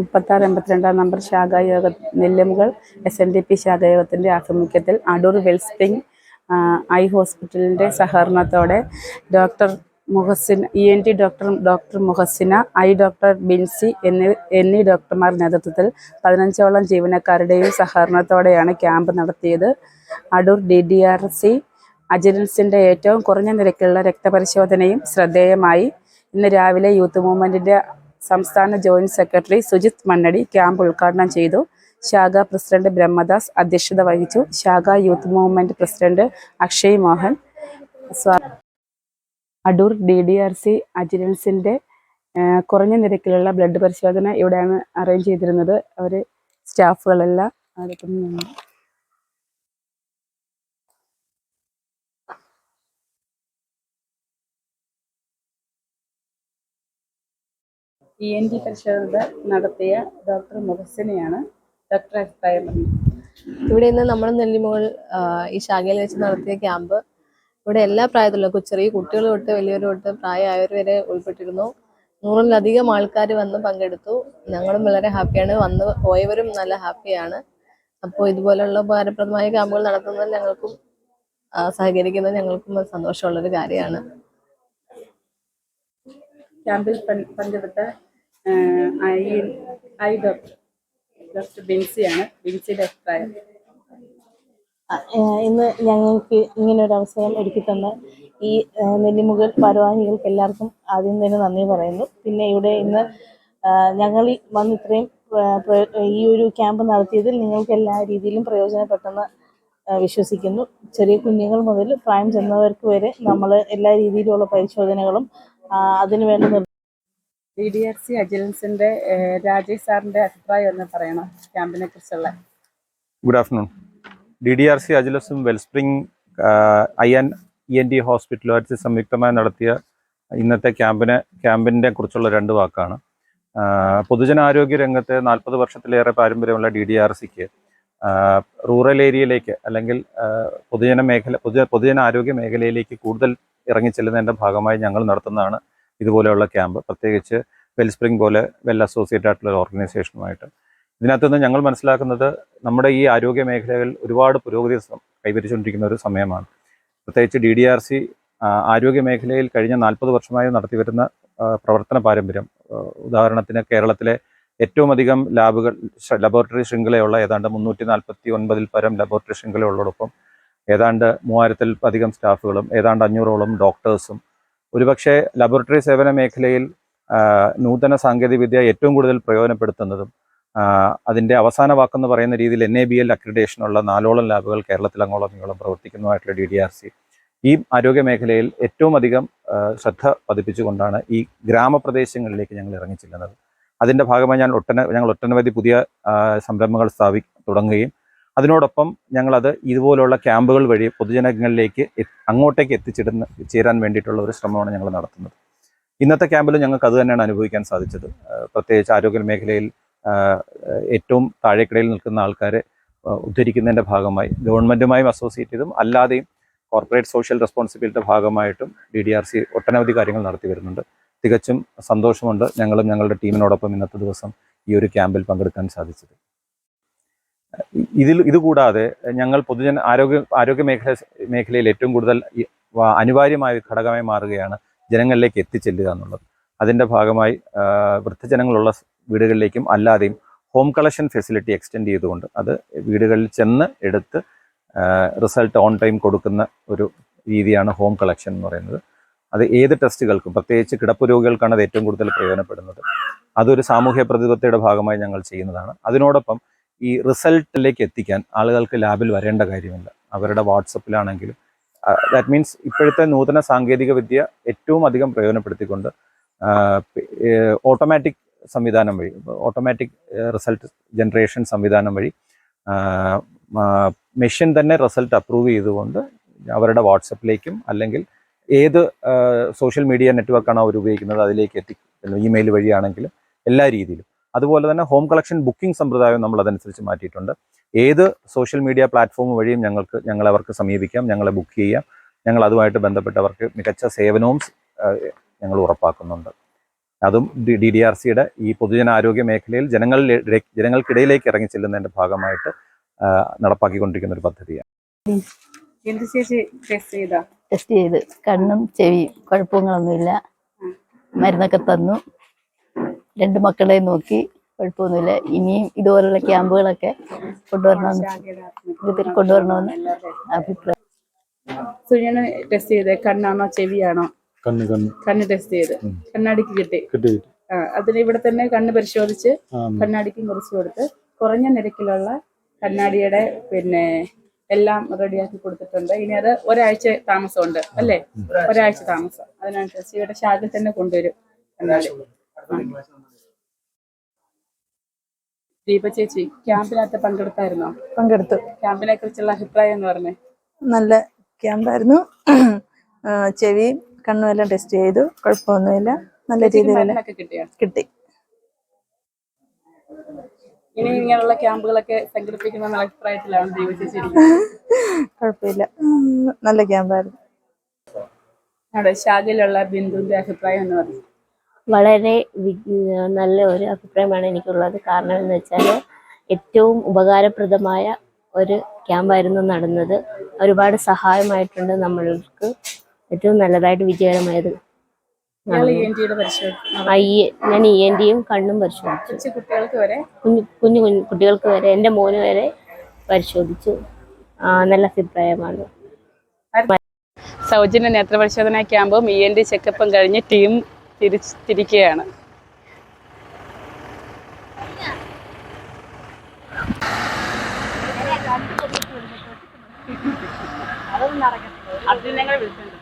മുപ്പത്താറ് എൺപത്തിരണ്ടാം number ശാഖായോഗ Nellimukal S N D P ശാഖായോഗത്തിന്റെ ആഭിമുഖ്യത്തിൽ അടൂർ വെൽസ്പിങ് ഐ ഹോസ്പിറ്റലിന്റെ സഹകരണത്തോടെ doctor Muhsin E N T doctor doctor Muhsina eye doctor Binsy എന്നീ എന്നീ ഡോക്ടർമാർ നേതൃത്വത്തിൽ പതിനഞ്ചോളം ജീവനക്കാരുടെയും സഹകരണത്തോടെയാണ് ക്യാമ്പ് നടത്തിയത്. Adoor D D R C അജിലൻസിന്റെ ഏറ്റവും കുറഞ്ഞ നിരക്കിലുള്ള രക്തപരിശോധനയും ശ്രദ്ധേയമായി. ഇന്ന് രാവിലെ യൂത്ത് മൂവ്മെന്റിന്റെ സംസ്ഥാന joint secretary Sujith Mannadi camp ഉദ്ഘാടനം ചെയ്തു. ശാഖ പ്രസിഡന്റ് ബ്രഹ്മദാസ് അധ്യക്ഷത വഹിച്ചു. ശാഖ youth movement president Akshay Mohan. Adoor D D R C അജിലൻസിന്റെ കുറഞ്ഞ നിരക്കിലുള്ള ബ്ലഡ് പരിശോധന ഇവിടെയാണ് അറേഞ്ച് ചെയ്തിരുന്നത്. അവർ സ്റ്റാഫുകളെല്ലാം അതൊക്കെ ഇ എൻ ജി പരിശോധന നടത്തിയ ഡോക്ടർ മുഹസിനെയാണ് ഡോക്ടർ അഭിപ്രായം പറഞ്ഞത്. ഇവിടെ ഇന്ന് നമ്മൾ നെല്ലിമോൾ ഈ ശാഖയിൽ വെച്ച് നടത്തിയ ക്യാമ്പ് ഇവിടെ എല്ലാ പ്രായത്തിലുള്ള ചെറിയ കുട്ടികൾ തൊട്ട് വലിയവർ തൊട്ട് പ്രായമായവർ വരെ ഉൾപ്പെട്ടിരുന്നു. നൂറിലധികം ആൾക്കാർ വന്ന് പങ്കെടുത്തു. ഞങ്ങളും വളരെ ഹാപ്പിയാണ്. വന്ന് പോയവരും നല്ല ഹാപ്പിയാണ്. അപ്പോൾ ഇതുപോലെയുള്ള ഉപകാരപ്രദമായ ക്യാമ്പുകൾ നടത്തുന്നത് ഞങ്ങൾക്കും സഹകരിക്കുന്ന സഹകരിക്കുന്നത് ഞങ്ങൾക്കും സന്തോഷമുള്ളൊരു കാര്യമാണ്. ക്യാമ്പിൽ പങ്കെടുത്ത ഐ ഐ ഡോക്ടർ ബിൻസിയാണ് ബിൻസിയുടെ അഭിപ്രായം. ഇന്ന് ഞങ്ങൾക്ക് ഇങ്ങനെ ഒരു അവസരം ഒരുക്കി തന്ന ഈ നെല്ലിമുകൾ ഭാരവാഹികൾക്ക് എല്ലാവർക്കും ആദ്യം തന്നെ നന്ദി പറയുന്നു. പിന്നെ ഇവിടെ ഇന്ന് ഞങ്ങൾ വന്ന് ഇത്രയും ഈ ഒരു ക്യാമ്പ് നടത്തിയതിൽ നിങ്ങൾക്ക് എല്ലാ രീതിയിലും പ്രയോജനപ്പെട്ടെന്ന് വിശ്വസിക്കുന്നു. ചെറിയ കുഞ്ഞുങ്ങൾ മുതൽ പ്രായം ചെന്നവർക്ക് വരെ നമ്മൾ എല്ലാ രീതിയിലുള്ള പരിശോധനകളും അതിനുവേണ്ട ഡി ഡി ആർ സി അജിലൻസിന്റെ രാജേഷ് സാറിന്റെ അഭിപ്രായം എന്ന് പറയണം ക്യാമ്പിനെ കുറിച്ചുള്ള. Good afternoon D D R C അജിലസും Wellspring eye and E N T ഹോസ്പിറ്റലുമായിട്ട് സംയുക്തമായി നടത്തിയ ഇന്നത്തെ ക്യാമ്പിനെ ക്യാമ്പിനെ കുറിച്ചുള്ള രണ്ട് വാക്കാണ്. പൊതുജനാരോഗ്യ രംഗത്തെ നാൽപ്പത് വർഷത്തിലേറെ പാരമ്പര്യമുള്ള ഡി ഡി ആർ സിക്ക് റൂറൽ ഏരിയയിലേക്ക് അല്ലെങ്കിൽ പൊതുജന മേഖല പൊതുജന പൊതുജനാരോഗ്യ മേഖലയിലേക്ക് കൂടുതൽ ഇറങ്ങിച്ചെല്ലുന്നതിന്റെ ഭാഗമായി ഞങ്ങൾ നടത്തുന്നതാണ് ഇതുപോലെയുള്ള ക്യാമ്പ് പ്രത്യേകിച്ച് വെൽസ്പ്രിംഗ് പോലെ വെൽ അസോസിയേറ്റ് ആയിട്ടുള്ള ഓർഗനൈസേഷനുമായിട്ട്. ഇതിനകത്തുനിന്ന് ഞങ്ങൾ മനസ്സിലാക്കുന്നത് നമ്മുടെ ഈ ആരോഗ്യ മേഖലകൾ ഒരുപാട് പുരോഗതി കൈവരിച്ചുകൊണ്ടിരിക്കുന്ന ഒരു സമയമാണ്. പ്രത്യേകിച്ച് ഡി ഡി ആർ സി ആരോഗ്യ മേഖലയിൽ കഴിഞ്ഞ നാൽപ്പത് വർഷമായി നടത്തിവരുന്ന പ്രവർത്തന പാരമ്പര്യം. ഉദാഹരണത്തിന് കേരളത്തിലെ ഏറ്റവും അധികം ലാബുകൾ ലബോറട്ടറി ശൃംഖലയുള്ള ഏതാണ്ട് മുന്നൂറ്റി നാൽപ്പത്തി ഒൻപതിൽ പരം ലബോറട്ടറി ശൃംഖലയുള്ളതോടൊപ്പം ഏതാണ്ട് മൂവായിരത്തിൽ അധികം സ്റ്റാഫുകളും ഏതാണ്ട് അഞ്ഞൂറോളം ഡോക്ടേഴ്സും ഒരുപക്ഷെ ലബോറട്ടറി സേവന മേഖലയിൽ നൂതന സാങ്കേതികവിദ്യ ഏറ്റവും കൂടുതൽ പ്രയോജനപ്പെടുത്തുന്നതും അതിന്റെ അവസാന വാക്കെന്ന് പറയുന്ന രീതിയിൽ എൻ എ ബി എൽ അക്രഡേഷനുള്ള നാലോളം ലാബുകൾ കേരളത്തിൽ അങ്ങോളം ഇങ്ങോളം പ്രവർത്തിക്കുന്നതായിട്ടുള്ള ഡി ഡി ആർ സി ഈ ആരോഗ്യ മേഖലയിൽ ഏറ്റവും അധികം ശ്രദ്ധ പതിപ്പിച്ചുകൊണ്ടാണ് ഈ ഗ്രാമപ്രദേശങ്ങളിലേക്ക് ഞങ്ങൾ ഇറങ്ങിച്ചെല്ലുന്നത്. അതിന്റെ ഭാഗമായി ഞാൻ ഒട്ടന ഞങ്ങൾ ഒട്ടനവധി പുതിയ സംരംഭങ്ങൾ സ്ഥാപി തുടങ്ങുകയും അതിനോടൊപ്പം ഞങ്ങളത് ഇതുപോലുള്ള ക്യാമ്പുകൾ വഴി പൊതുജനങ്ങളിലേക്ക് അങ്ങോട്ടേക്ക് എത്തിച്ചിടുന്ന ചേരാൻ വേണ്ടിയിട്ടുള്ള ഒരു ശ്രമമാണ് ഞങ്ങൾ നടത്തുന്നത്. ഇന്നത്തെ ക്യാമ്പിൽ ഞങ്ങൾക്ക് അത് തന്നെയാണ് അനുഭവിക്കാൻ സാധിച്ചത്. പ്രത്യേകിച്ച് ആരോഗ്യ മേഖലയിൽ ഏറ്റവും താഴേക്കിടയിൽ നിൽക്കുന്ന ആൾക്കാരെ ഉദ്ധരിക്കുന്നതിന്റെ ഭാഗമായി ഗവൺമെന്റുമായും അസോസിയേറ്റ് ചെയ്തും അല്ലാതെയും കോർപ്പറേറ്റ് സോഷ്യൽ റെസ്പോൺസിബിലിറ്റിയുടെ ഭാഗമായിട്ടും ഡി ഡി ആർ സി ഒട്ടനവധി കാര്യങ്ങൾ നടത്തി വരുന്നുണ്ട്. തികച്ചും സന്തോഷമുണ്ട് ഞങ്ങളും ഞങ്ങളുടെ ടീമിനോടൊപ്പം ഇന്നത്തെ ദിവസം ഈ ഒരു ക്യാമ്പിൽ പങ്കെടുക്കാൻ സാധിച്ചത്. ഇതിൽ ഇതുകൂടാതെ ഞങ്ങൾ പൊതുജന ആരോഗ്യ ആരോഗ്യ മേഖല മേഖലയിൽ ഏറ്റവും കൂടുതൽ അനിവാര്യമായ ഘടകമായി മാറുകയാണ് ജനങ്ങളിലേക്ക് എത്തിച്ചെല്ലുക എന്നുള്ളത്. അതിന്റെ ഭാഗമായി വൃദ്ധജനങ്ങളുള്ള വീടുകളിലേക്കും അല്ലാതെയും ഹോം കളക്ഷൻ ഫെസിലിറ്റി എക്സ്റ്റെൻഡ് ചെയ്തുകൊണ്ട് അത് വീടുകളിൽ ചെന്ന് എടുത്ത് റിസൾട്ട് ഓൺ ടൈം കൊടുക്കുന്ന ഒരു രീതിയാണ് ഹോം കളക്ഷൻ എന്ന് പറയുന്നത്. അത് ഏത് ടെസ്റ്റുകൾക്കും പ്രത്യേകിച്ച് കിടപ്പ് രോഗികൾക്കാണ് അത് ഏറ്റവും കൂടുതൽ പ്രയോജനപ്പെടുന്നത്. അതൊരു സാമൂഹ്യ പ്രതിബദ്ധതയുടെ ഭാഗമായി ഞങ്ങൾ ചെയ്യുന്നതാണ്. അതിനോടൊപ്പം ഈ റിസൾട്ടിലേക്ക് എത്തിക്കാൻ ആളുകൾക്ക് ലാബിൽ വരേണ്ട കാര്യമില്ല. അവരുടെ വാട്സപ്പിലാണെങ്കിലും. ദാറ്റ് മീൻസ് ഇപ്പോഴത്തെ നൂതന സാങ്കേതിക വിദ്യ ഏറ്റവും അധികം പ്രയോജനപ്പെടുത്തിക്കൊണ്ട് ഓട്ടോമാറ്റിക് സംവിധാനം വഴി ഓട്ടോമാറ്റിക് റിസൾട്ട് ജനറേഷൻ സംവിധാനം വഴി മെഷീൻ തന്നെ റിസൾട്ട് അപ്രൂവ് ചെയ്തുകൊണ്ട് അവരുടെ വാട്സപ്പിലേക്കും അല്ലെങ്കിൽ ഏത് സോഷ്യൽ മീഡിയ നെറ്റ്വർക്കാണോ അവർ ഉപയോഗിക്കുന്നത് അതിലേക്ക് എത്തി ഇമെയിൽ വഴിയാണെങ്കിലും എല്ലാ രീതിയിലും. അതുപോലെ തന്നെ ഹോം കളക്ഷൻ ബുക്കിംഗ് സമ്പ്രദായം നമ്മൾ അതനുസരിച്ച് മാറ്റിയിട്ടുണ്ട്. ഏത് സോഷ്യൽ മീഡിയ പ്ലാറ്റ്ഫോം വഴിയും ഞങ്ങൾക്ക് ഞങ്ങൾ അവർക്ക് സമീപിക്കാം ഞങ്ങളെ ബുക്ക് ചെയ്യാം. ഞങ്ങൾ അതുമായിട്ട് ബന്ധപ്പെട്ടവർക്ക് മികച്ച സേവനവും ഞങ്ങൾ ഉറപ്പാക്കുന്നുണ്ട്. അതും ഡി ഡി ആർ സിയുടെ ഈ പൊതുജനാരോഗ്യ മേഖലയിൽ ജനങ്ങളിലെ ജനങ്ങൾക്കിടയിലേക്ക് ഇറങ്ങി ചെല്ലുന്നതിന്റെ ഭാഗമായിട്ട് നടപ്പാക്കിക്കൊണ്ടിരിക്കുന്ന ഒരു പദ്ധതിയാണ്. എന്ത് ടെസ്റ്റ് ചെയ്താ? ടെസ്റ്റ് ചെയ്ത് കണ്ണും ചെവിയും കുഴപ്പങ്ങളൊന്നുമില്ല. മരുന്നൊക്കെ തന്നു. രണ്ട് മക്കളെ നോക്കി കുഴപ്പമൊന്നുമില്ല. ഇനിയും ഇതുപോലുള്ള ക്യാമ്പുകളൊക്കെ കൊണ്ടുവരണമെന്ന് ഇതിൽ കൊണ്ടുവരണമെന്ന് അഭിപ്രായം. ടെസ്റ്റ് ചെയ്തേ. കണ്ണാണോ ചെവിയാണോ? കണ്ണ് കണ്ണ്. കണ്ണ് ടെസ്റ്റ് ചെയ്ത്. കണ്ണാടിക്ക് കിട്ടി. കിട്ടി ആ, അതിന് ഇവിടെ തന്നെ കണ്ണ് പരിശോധിച്ച് കണ്ണാടിക്കും കുറച്ച് കൊടുത്ത് കുറഞ്ഞ നിരക്കിലുള്ള കണ്ണാടിയുടെ പിന്നെ എല്ലാം റെഡിയാക്കി കൊടുത്തിട്ടുണ്ട്. ഇനി അത് ഒരാഴ്ച താമസമുണ്ട് അല്ലേ? ഒരാഴ്ച താമസം. അതിനനുസരിച്ച് ഇവിടെ ശാഖ തന്നെ കൊണ്ടുവരും കണ്ണാടി. ദീപ ചേച്ചി ക്യാമ്പിനകത്ത് പങ്കെടുത്തായിരുന്നോ? പങ്കെടുത്തു. ക്യാമ്പിനെ കുറിച്ചുള്ള അഭിപ്രായം എന്ന് പറഞ്ഞേ. നല്ല ക്യാമ്പായിരുന്നു. ചെവിയും കണ്ണും എല്ലാം ടെസ്റ്റ് ചെയ്തു. കുഴപ്പമൊന്നുമില്ല. നല്ല രീതിയിൽ കിട്ടി. ഇനി ഇങ്ങനെയുള്ള ക്യാമ്പുകളൊക്കെ സംഘടിപ്പിക്കുന്ന അഭിപ്രായത്തിലാണ് ദീപ ചേച്ചി. കുഴപ്പമില്ല. നല്ല ക്യാമ്പായിരുന്നു. അവിടെ ശാഖയിലുള്ള ബിന്ദുവിന്റെ അഭിപ്രായം എന്ന് പറഞ്ഞു. വളരെ നല്ല ഒരു അഭിപ്രായമാണ് എനിക്കുള്ളത്. കാരണം എന്ന് വെച്ചാൽ ഏറ്റവും ഉപകാരപ്രദമായ ഒരു ക്യാമ്പായിരുന്നു നടന്നത്. ഒരുപാട് സഹായമായിട്ടുണ്ട് നമ്മൾക്ക്. ഏറ്റവും നല്ലതായിട്ട് വിജയകരമായത് ഈ ഞാൻ ഇ എൻ ഡിയും കണ്ണും പരിശോധിച്ചു. കൊച്ചു കുട്ടികൾക്ക് വരെ? കുഞ്ഞു കുഞ്ഞു കുഞ്ഞു കുട്ടികൾക്ക് വരെ എന്റെ മോന് വരെ പരിശോധിച്ചു. നല്ല അഭിപ്രായമാണ്. സൗജന്യ നേത്രപരിശോധന ക്യാമ്പും ഇ എൻ ഡി ചെക്കപ്പും കഴിഞ്ഞ് ടീം തിരിച്ച് തിരിക്കുകയാണ്. അത് ഞങ്ങൾ വിളിച്ചിട്ടുണ്ട്